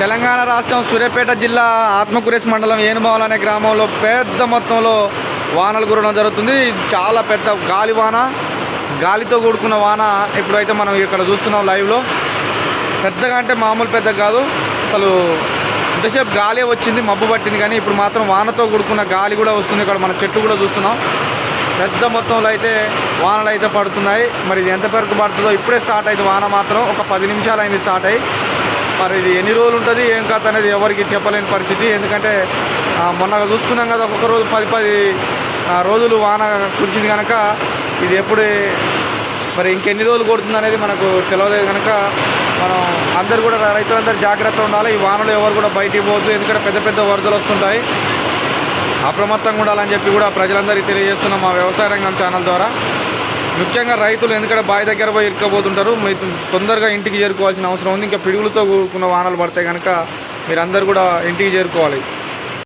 తెలంగాణ రాష్ట్రం సూర్యాపేట జిల్లా ఆత్మకూరేస్ మండలం ఏనుమావులు అనే గ్రామంలో పెద్ద మొత్తంలో వానలు కురడం జరుగుతుంది. చాలా పెద్ద గాలి వాన. గాలితో కూడుకున్న వాన ఇప్పుడైతే మనం ఇక్కడ చూస్తున్నాం లైవ్లో. పెద్దగా అంటే మామూలు పెద్ద కాదు. అసలు ఇంతసేపు గాలి వచ్చింది మబ్బు పట్టింది కానీ ఇప్పుడు మాత్రం వానతో కూడుకున్న గాలి కూడా వస్తుంది. ఇక్కడ మన చెట్టు కూడా చూస్తున్నాం. పెద్ద మొత్తంలో అయితే వానలు అయితే పడుతున్నాయి. మరి ఇది ఎంత వరకు పడుతుందో ఇప్పుడే స్టార్ట్ అయింది వాన మాత్రం. ఒక పది నిమిషాలు అయింది స్టార్ట్ అయ్యి. మరి ఇది ఎన్ని రోజులు ఉంటుంది ఏం కథ అనేది ఎవరికి చెప్పలేని పరిస్థితి. ఎందుకంటే మొన్న చూసుకున్నాం కదా ఒక్కొక్క రోజు పది పది రోజులు వాన కురిసింది కనుక ఇది ఎప్పుడు మరి ఇంకెన్ని రోజులు కొడుతుంది అనేది మనకు తెలియదు కనుక మనం అందరు కూడా రైతులందరూ జాగ్రత్త ఉండాలి. ఈ వానలు ఎవరు కూడా బయటికి పోవద్దు ఎందుకంటే పెద్ద పెద్ద వరదలు వస్తుంటాయి. అప్రమత్తంగా ఉండాలని చెప్పి కూడా ప్రజలందరికీ తెలియజేస్తున్నాం మా వ్యవసాయ రంగం ఛానల్ ద్వారా. ముఖ్యంగా రైతులు ఎందుకంటే బావి దగ్గర పోయి ఇరుక్కపోతుంటారు. మీరు తొందరగా ఇంటికి చేరుకోవాల్సిన అవసరం ఉంది. ఇంకా పిడుగులతో కూడుకున్న వానలు పడితే కనుక మీరందరూ కూడా ఇంటికి చేరుకోవాలి.